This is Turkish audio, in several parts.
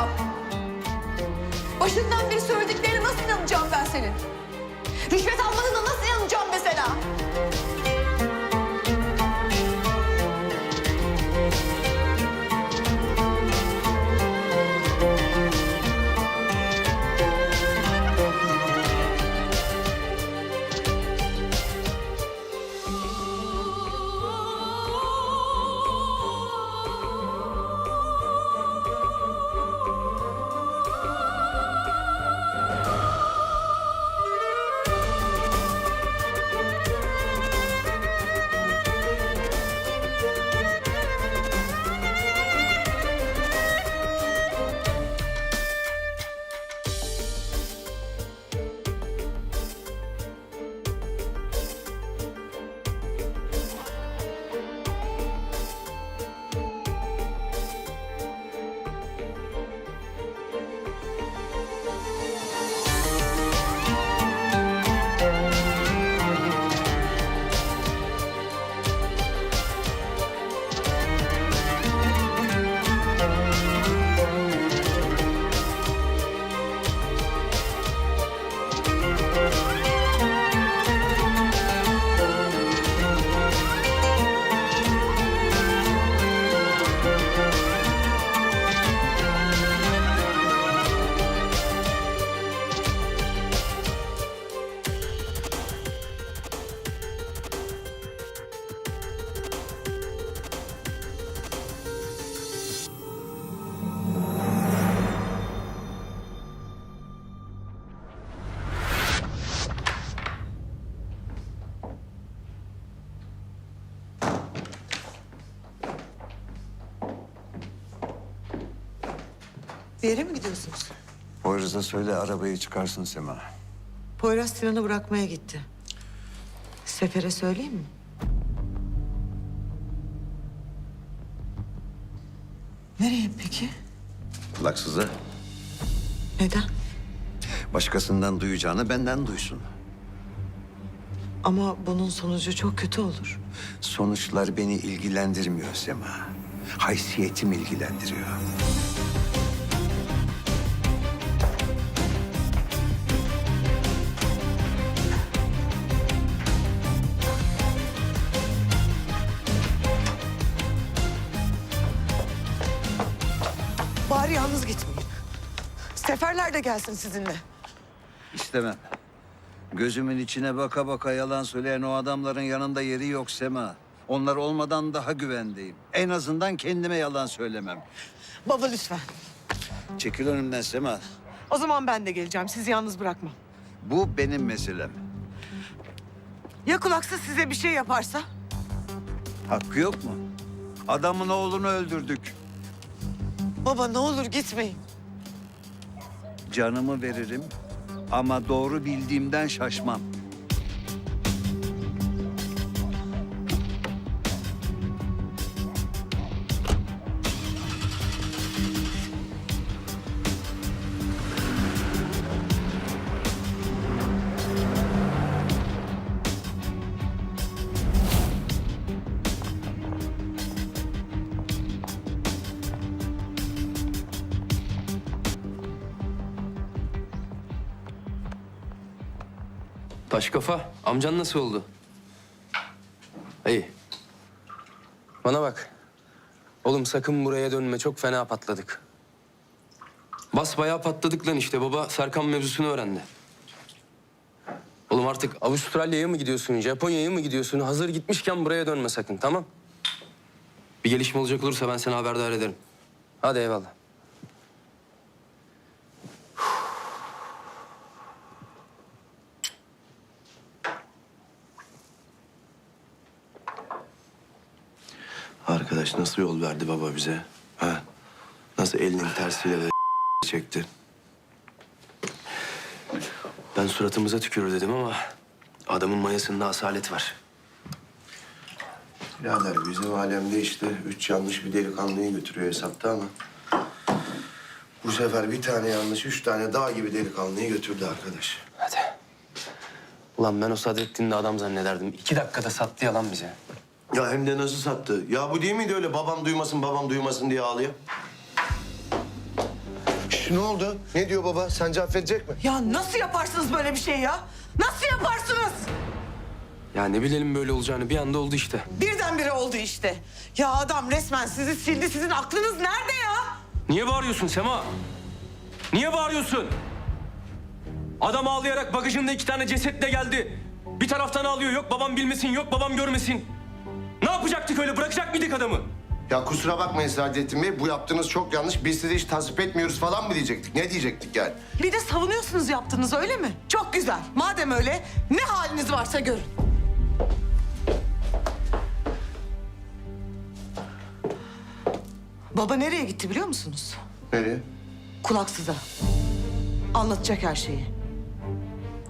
inanacağım? Başından beri söylediklerine nasıl inanacağım ben senin? Rüşvet almadığına nasıl inanacağım mesela? Bir yere mi gidiyorsunuz? Poyraz'a söyle arabayı çıkarsın Sema. Poyraz Sinan'ı bırakmaya gitti. Sefer'e söyleyeyim mi? Nereye peki? Kulaksıza Neden? başkasından duyacağını benden duysun. Ama bunun sonucu çok kötü olur. Sonuçlar beni ilgilendirmiyor Sema. Haysiyetim ilgilendiriyor. Yalnız gitmeyin. Seferler de gelsin sizinle. İstemem. Gözümün içine baka baka yalan söyleyen o adamların yanında yeri yok Sema. Onlar olmadan daha güvendeyim. En azından kendime yalan söylemem. Baba lütfen. Çekil önümden Sema. O zaman ben de geleceğim. Sizi yalnız bırakmam. Bu benim meselem. Ya kulaksız size bir şey yaparsa? Hakkı yok mu? Adamın oğlunu öldürdük. Baba ne olur gitmeyin. Canımı veririm ama doğru bildiğimden şaşmam. Taş kafa, amcan nasıl oldu? İyi. Bana bak. Oğlum sakın buraya dönme. Çok fena patladık. Bas bayağı patladık lan işte. Baba Serkan mevzusunu öğrendi. Oğlum artık Avustralya'ya mı gidiyorsun, Japonya'ya mı gidiyorsun? Hazır gitmişken buraya dönme sakın, tamam? Bir gelişme olacak olursa ben seni haberdar ederim. Hadi eyvallah. Arkadaş nasıl yol verdi baba bize? Ha? Nasıl elinin tersiyle de çekti? Ben suratımıza tükürür dedim ama adamın mayasında asalet var. Birader bizim alemde işte üç yanlış bir delikanlıyı götürüyor hesapta ama... Bu sefer bir tane yanlış, üç tane dağ gibi delikanlıyı götürdü arkadaş. Hadi. Ulan ben o Sadrettin'i de adam zannederdim. İki dakikada sattı yalan bize. Ya hem de nasıl sattı? Ya bu değil miydi öyle babam duymasın, babam duymasın diye ağlıyor? Ne oldu? Ne diyor baba? Sence affedecek mi? Ya nasıl yaparsınız böyle bir şey ya? Nasıl yaparsınız? Ya ne bilelim böyle olacağını bir anda oldu işte. Birdenbire oldu işte. Ya adam resmen sizi sildi. Sizin aklınız nerede ya? Niye bağırıyorsun Sema? Niye bağırıyorsun? Adam ağlayarak bagajında iki tane cesetle geldi. Bir taraftan ağlıyor yok babam bilmesin yok babam görmesin. Ne yapacaktık öyle bırakacak mıydık adamı? Ya kusura bakmayın Saadettin Bey. Bu yaptığınız çok yanlış. Biz sizi hiç tasvip etmiyoruz falan mı diyecektik? Ne diyecektik yani? Bir de savunuyorsunuz yaptınız öyle mi? Çok güzel. Madem öyle ne haliniz varsa görün. Baba nereye gitti biliyor musunuz? Nereye? Kulaksıza. Anlatacak her şeyi.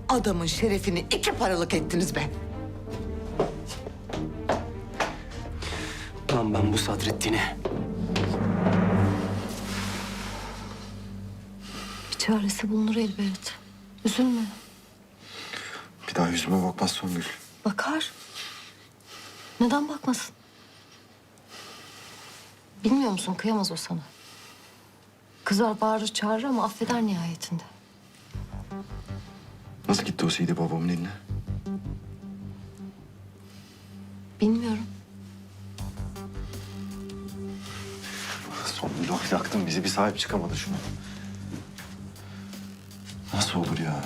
Adamın şerefini iki paralık ettiniz be. Lan ben bu Sadrettin'i. Bir çaresi bulunur elbet. Üzülme. Bir daha yüzüme bakmaz Songül. Bakar. Neden bakmasın? Bilmiyor musun kıyamaz o sana. Kızar bağırır çağırır ama affeder nihayetinde. Nasıl gitti o CD babamın eline? Bilmiyorum. Songül o yaktın bizi bir sahip çıkamadı şuna. Nasıl olur ya?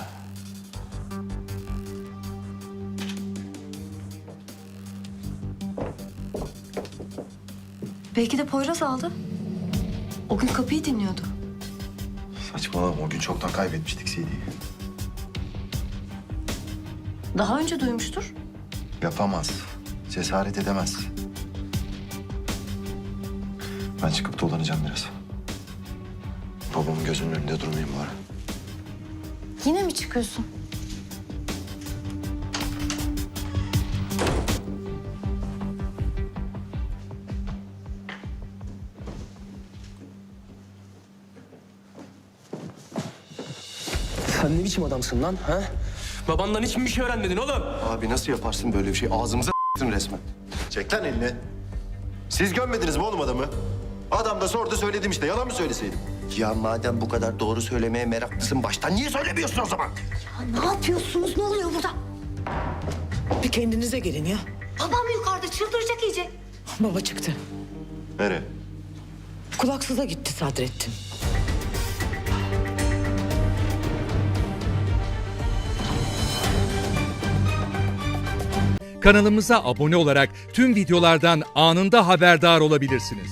Belki de Poyraz aldı. O gün kapıyı dinliyordu. Saçmalama o gün çoktan kaybetmiştik CD'yi. Daha önce duymuştur. Yapamaz. Cesaret edemez. Ben çıkıp dolanacağım biraz. Babamın gözünün önünde durmayayım bari. Yine mi çıkıyorsun? Sen ne biçim adamsın lan ha? Babandan hiç mi bir şey öğrenmedin oğlum? Abi nasıl yaparsın böyle bir şey? Ağzımıza resmen. Çek lan elini. Siz gömmediniz mi oğlum adamı? Adam da sordu söyledim işte. Yalan mı söyleseydim? Ya madem bu kadar doğru söylemeye meraklısın baştan niye söylemiyorsun o zaman? ne yapıyorsunuz? Ne oluyor burada? Bir kendinize gelin ya. Babam yukarıda çıldıracak iyice. Baba çıktı. Nereye? Kulaksıza gitti Sadrettin. Kanalımıza abone olarak tüm videolardan anında haberdar olabilirsiniz.